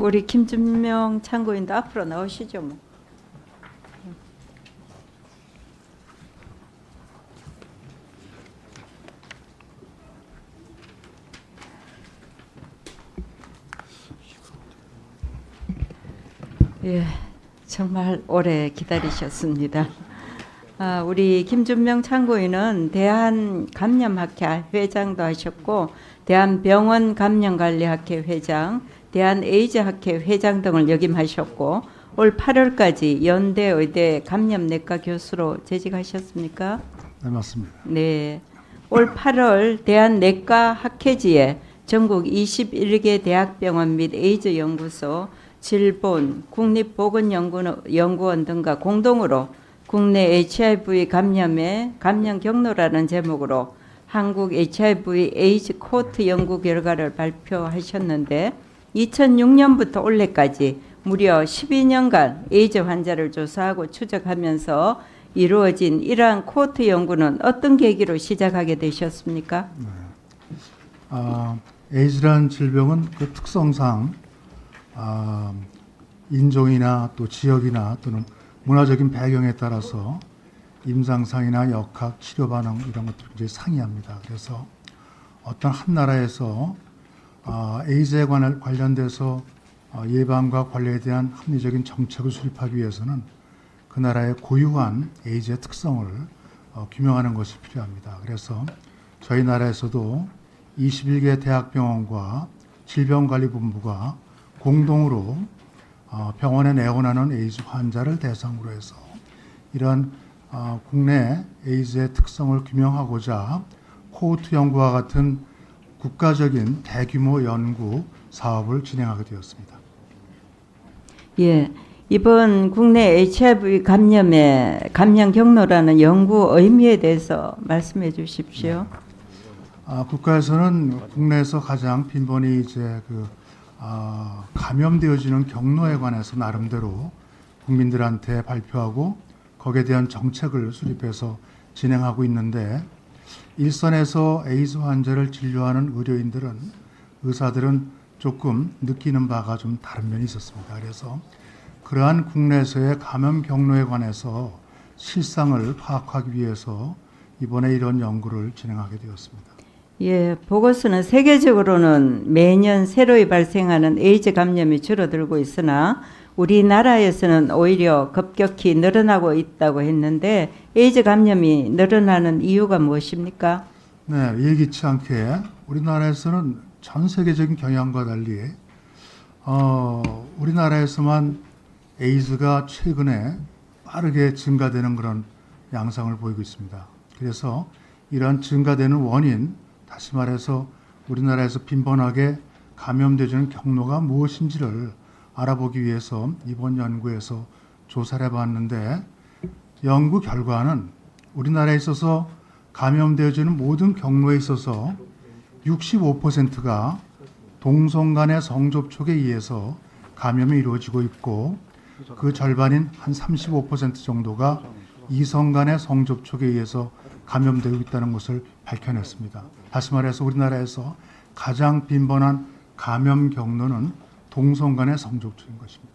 우리 김준명 참고인도 앞으로 나오시죠 뭐. 예, 정말 오래 기다리셨습니다. 아, 우리 김준명 참고인은 대한 감염학회 회장도 하셨고 대한병원 감염관리학회 회장, 대한 에이즈학회 회장 등을 역임하셨고 올 8월까지 연대 의대 감염내과 교수로 재직하셨습니까? 네, 맞습니다. 네. 올 8월 대한내과 학회지에 전국 21개 대학병원 및 에이즈 연구소, 질본, 국립보건연구원 등과 공동으로 국내 HIV 감염의 감염 경로라는 제목으로 한국 HIV 에이즈 코트 연구 결과를 발표하셨는데 2006년부터 올해까지 무려 12년간 에이즈 환자를 조사하고 추적하면서 이루어진 이러한 코트 연구는 어떤 계기로 시작하게 되셨습니까? 아, 에이즈라는 질병은 그 특성상 아, 인종이나 또 지역이나 또는 문화적인 배경에 따라서 임상상이나 역학, 치료 반응 이런 것들을 이제 상이합니다. 그래서 어떤 한 나라에서 아, 에이즈에 관한 관련돼서 어, 예방과 관리에 대한 합리적인 정책을 수립하기 위해서는 그 나라의 고유한 에이즈의 특성을 어, 규명하는 것이 필요합니다. 그래서 저희 나라에서도 21개 대학병원과 질병관리본부가 공동으로 어, 병원에 내원하는 에이즈 환자를 대상으로 해서 이런 어, 국내 에이즈의 특성을 규명하고자 코호트 연구와 같은 국가적인 대규모 연구 사업을 진행하게 되었습니다. 예. 이번 국내 HIV 감염의 감염 경로라는 연구 의미에 대해서 말씀해 주십시오. 아, 국가에서는 국내에서 가장 빈번히 이제 그 아, 감염되어지는 경로에 관해서 나름대로 국민들한테 발표하고 거기에 대한 정책을 수립해서 진행하고 있는데 일선에서 에이즈 환자를 진료하는 의료인들은 의사들은 조금 느끼는 바가 좀 다른 면이 있었습니다. 그래서 그러한 국내에서의 감염 경로에 관해서 실상을 파악하기 위해서 이번에 이런 연구를 진행하게 되었습니다. 예, 보고서는 세계적으로는 매년 새로이 발생하는 에이즈 감염이 줄어들고 있으나 우리나라에서는 오히려 급격히 늘어나고 있다고 했는데 에이즈 감염이 늘어나는 이유가 무엇입니까? 네, 예기치 않게 우리나라에서는 전 세계적인 경향과 달리 어, 우리나라에서만 에이즈가 최근에 빠르게 증가되는 그런 양상을 보이고 있습니다. 그래서 이러한 증가되는 원인, 다시 말해서 우리나라에서 빈번하게 감염되는 경로가 무엇인지를 알아보기 위해서 이번 연구에서 조사를 해봤는데 연구 결과는 우리나라에 있어서 감염되어지는 모든 경로에 있어서 65%가 동성 간의 성접촉에 의해서 감염이 이루어지고 있고 그 절반인 한 35% 정도가 이성 간의 성접촉에 의해서 감염되고 있다는 것을 밝혀냈습니다. 다시 말해서 우리나라에서 가장 빈번한 감염 경로는 동성 간의 성접촉인 것입니다.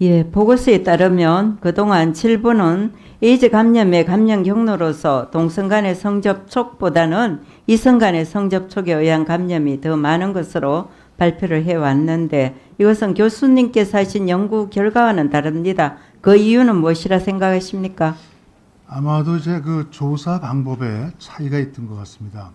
예, 보고서에 따르면 그동안 질본은 에이즈 감염의 감염 경로로서 동성 간의 성접촉보다는 이성 간의 성접촉에 의한 감염이 더 많은 것으로 발표를 해왔는데 이것은 교수님께서 하신 연구 결과와는 다릅니다. 그 이유는 무엇이라 생각하십니까? 아마도 이제 그 조사 방법에 차이가 있던 것 같습니다.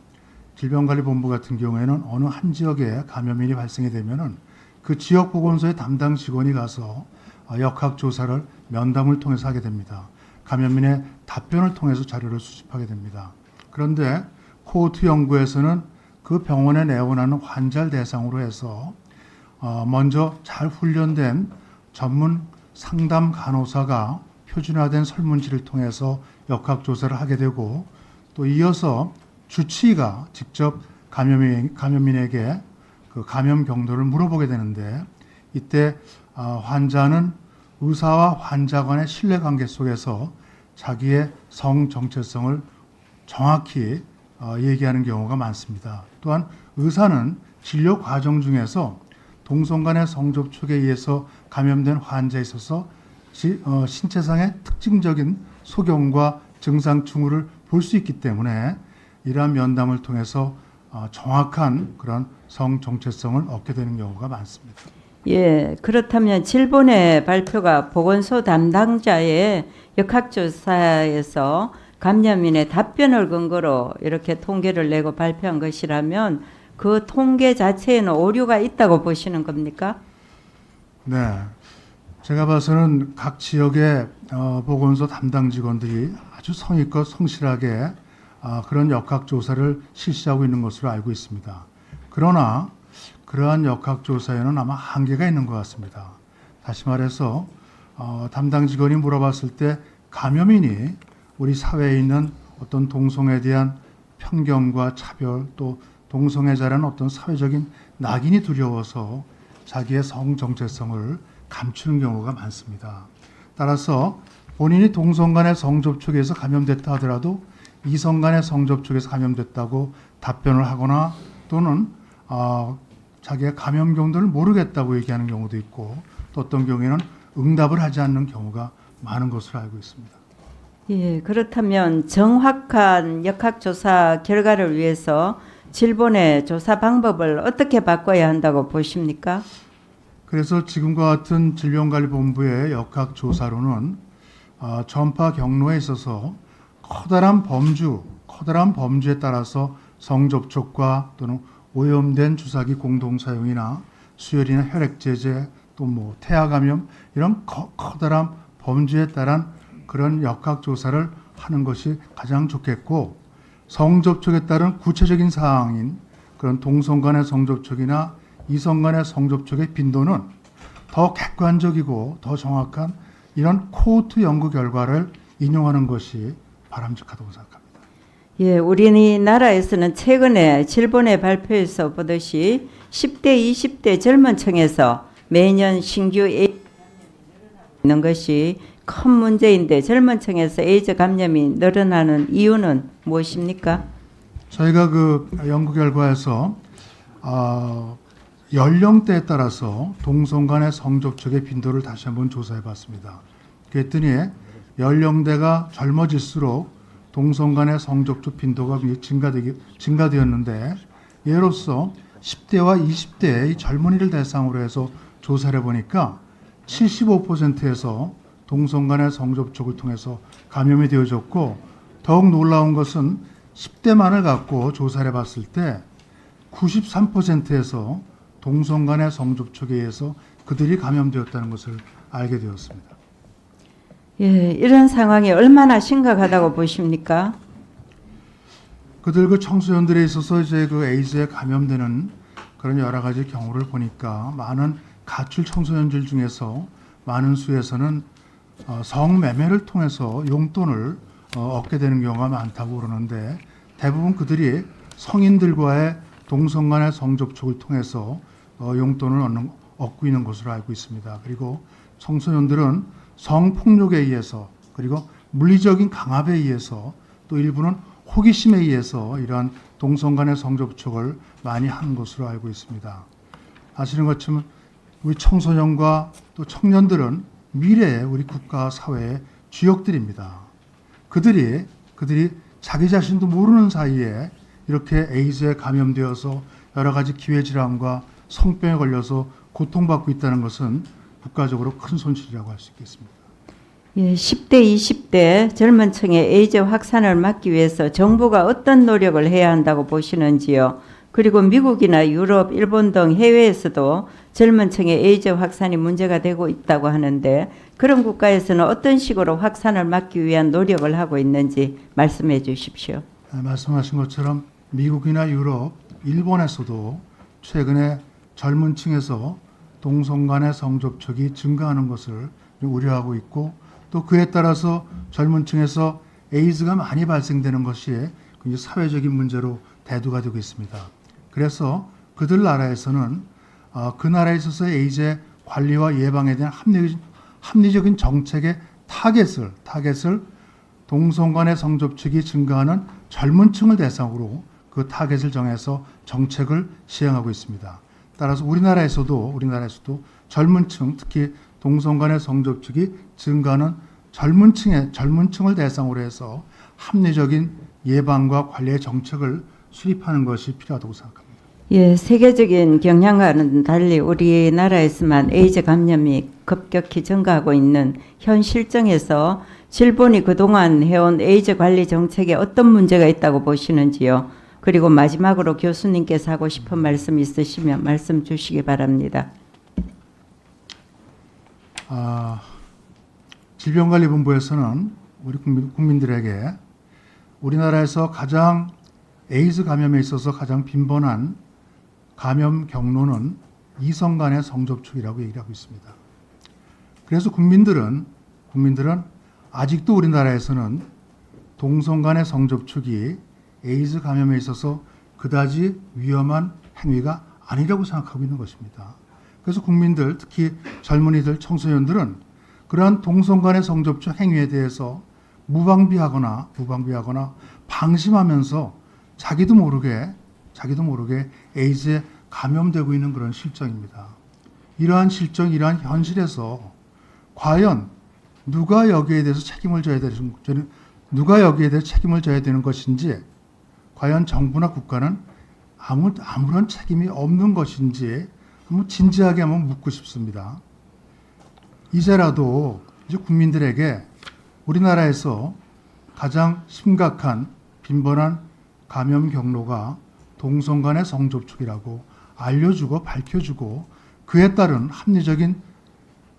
질병관리본부 같은 경우에는 어느 한 지역에 감염인이 발생이 되면은 그 지역 보건소의 담당 직원이 가서 어, 역학 조사를 면담을 통해서 하게 됩니다. 감염인의 답변을 통해서 자료를 수집하게 됩니다. 그런데 코호트 연구에서는 그 병원에 내원하는 환자를 대상으로 해서 어, 먼저 잘 훈련된 전문 상담 간호사가 표준화된 설문지를 통해서 역학 조사를 하게 되고 또 이어서 주치의가 직접 감염인, 감염인에게 그 감염 경로를 물어보게 되는데 이때 아, 환자는 의사와 환자 간의 신뢰 관계 속에서 자기의 성 정체성을 정확히 어, 얘기하는 경우가 많습니다. 또한 의사는 진료 과정 중에서 동성 간의 성접촉에 의해서 감염된 환자에 있어서 시- 어, 신체상의 특징적인 소견과 증상 징후를 볼 수 있기 때문에 이러한 면담을 통해서 어, 정확한 그런 성 정체성을 얻게 되는 경우가 많습니다. 예, 그렇다면 질본의 발표가 보건소 담당자의 역학조사에서 감염인의 답변을 근거로 이렇게 통계를 내고 발표한 것이라면 그 통계 자체에는 오류가 있다고 보시는 겁니까? 네. 제가 봐서는 각 지역의 어, 보건소 담당 직원들이 아주 성의껏 성실하게 아, 그런 역학조사를 실시하고 있는 것으로 알고 있습니다. 그러나 그러한 역학조사에는 아마 한계가 있는 것 같습니다. 다시 말해서 어, 담당 직원이 물어봤을 때 감염인이 우리 사회에 있는 어떤 동성에 대한 편견과 차별 또 동성애자라는 어떤 사회적인 낙인이 두려워서 자기의 성 정체성을 감추는 경우가 많습니다. 따라서 본인이 동성 간의 성접촉에서 감염됐다 하더라도 이성 간의 성접촉에서 감염됐다고 답변을 하거나 또는 어, 자기가 감염 경로를 모르겠다고 얘기하는 경우도 있고 또 어떤 경우에는 응답을 하지 않는 경우가 많은 것으로 알고 있습니다. 예, 그렇다면 정확한 역학조사 결과를 위해서 질본의 조사 방법을 어떻게 바꿔야 한다고 보십니까? 그래서 지금과 같은 질병관리본부의 역학조사로는 어, 전파 경로에 있어서 커다란 범주, 커다란 범주에 따라서 성접촉과 또는 오염된 주사기 공동 사용이나 수혈이나 혈액제제 또 뭐 태아 감염 이런 커, 커다란 범주에 따른 그런 역학 조사를 하는 것이 가장 좋겠고 성접촉에 따른 구체적인 사항인 그런 동성 간의 성접촉이나 이성 간의 성접촉의 빈도는 더 객관적이고 더 정확한 이런 코호트 연구 결과를 인용하는 것이 바람직하다고 생각합니다. 예, 우리나라에서는 최근에 질본의 발표에서 보듯이 10대, 20대 젊은 층에서 매년 신규 에이즈 감염이 있는 것이 큰 문제인데 젊은 층에서 에이즈 감염이 늘어나는 이유는 무엇입니까? 저희가 그 연구 결과에서 어, 연령대에 따라서 동성 간의 성접촉의 빈도를 다시 한번 조사해 봤습니다. 그랬더니 연령대가 젊어질수록 동성 간의 성접촉 빈도가 증가되기, 증가되었는데 예로서 10대와 20대의 이 젊은이를 대상으로 해서 조사를 해보니까 75%에서 동성 간의 성접촉을 통해서 감염이 되어졌고 더욱 놀라운 것은 10대만을 갖고 조사를 해봤을 때 93%에서 동성 간의 성접촉에 의해서 그들이 감염되었다는 것을 알게 되었습니다. 예, 이런 상황이 얼마나 심각하다고 보십니까? 그들 그 청소년들에 있어서 이제 그 에이즈에 감염되는 그런 여러 가지 경우를 보니까 많은 가출 청소년들 중에서 많은 수에서는 어, 성매매를 통해서 용돈을 어, 얻게 되는 경우가 많다고 그러는데 대부분 그들이 성인들과의 동성 간의 성접촉을 통해서 어, 용돈을 얻는, 얻고 있는 것으로 알고 있습니다. 그리고 청소년들은 성폭력에 의해서 그리고 물리적인 강압에 의해서 또 일부는 호기심에 의해서 이러한 동성 간의 성접촉을 많이 하는 것으로 알고 있습니다. 아시는 것처럼 우리 청소년과 또 청년들은 미래의 우리 국가 사회의 주역들입니다. 그들이 그들이 자기 자신도 모르는 사이에 이렇게 에이즈에 감염되어서 여러 가지 기회 질환과 성병에 걸려서 고통받고 있다는 것은 국가적으로 큰 손실이라고 할 수 있겠습니다. 예, 10대, 20대 젊은 층의 에이즈 확산을 막기 위해서 정부가 어떤 노력을 해야 한다고 보시는지요? 그리고 미국이나 유럽, 일본 등 해외에서도 젊은 층의 에이즈 확산이 문제가 되고 있다고 하는데 그런 국가에서는 어떤 식으로 확산을 막기 위한 노력을 하고 있는지 말씀해 주십시오. 아, 말씀하신 것처럼 미국이나 유럽, 일본에서도 최근에 젊은 층에서 동성 간의 성접촉이 증가하는 것을 우려하고 있고 또 그에 따라서 젊은 층에서 에이즈가 많이 발생되는 것이 사회적인 문제로 대두가 되고 있습니다. 그래서 그들 나라에서는 어, 그 나라에 있어서 에이즈의 관리와 예방에 대한 합리적인, 합리 적인 정책의 타겟을 타겟을 동성 간의 성접촉이 증가하는 젊은 층을 대상으로 그 타겟을 정해서 정책을 시행하고 있습니다. 따라서 우리나라에서도 우리나라에서도 젊은 층 특히 동성 간의 성접촉이 증가하는 젊은 층의 젊은 층을 대상으로 해서 합리적인 예방과 관리의 정책을 수립하는 것이 필요하다고 생각합니다. 예, 세계적인 경향과는 달리 우리나라에서만 에이즈 감염이 급격히 증가하고 있는 현 실정에서 질본이 그동안 해온 에이즈 관리 정책에 어떤 문제가 있다고 보시는지요? 그리고 마지막으로 교수님께서 하고 싶은 말씀 있으시면 말씀 주시기 바랍니다. 아, 질병관리본부에서는 우리 국민, 국민들에게 우리나라에서 가장 에이즈 감염에 있어서 가장 빈번한 감염 경로는 이성 간의 성접촉이라고 얘기를 하고 있습니다. 그래서 국민들은 국민들은 아직도 우리나라에서는 동성 간의 성접촉이 에이즈 감염에 있어서 그다지 위험한 행위가 아니라고 생각하고 있는 것입니다. 그래서 국민들 특히 젊은이들 청소년들은 그러한 동성 간의 성접촉 행위에 대해서 무방비하거나 무방비하거나 방심하면서 자기도 모르게 자기도 모르게 에이즈에 감염되고 있는 그런 실정입니다. 이러한 실정, 이러한 현실에서 과연 누가 여기에 대해서 책임을 져야 되는 누가 여기에 대해서 책임을 져야 되는 것인지 과연 정부나 국가는 아무 아무런 책임이 없는 것인지 한번 진지하게 한번 묻고 싶습니다. 이제라도 이제 국민들에게 우리나라에서 가장 심각한 빈번한 감염 경로가 동성 간의 성접촉이라고 알려주고 밝혀주고 그에 따른 합리적인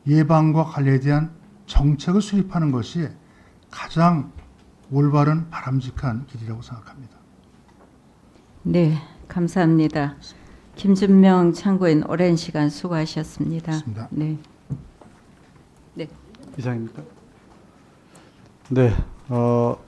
예방과 관리에 대한 정책을 수립하는 것이 가장 올바른 바람직한 길이라고 생각합니다. 네, 감사합니다. 김준명 참고인 오랜 시간 수고하셨습니다. 맞습니다. 네. 이상입니까? 네, 어,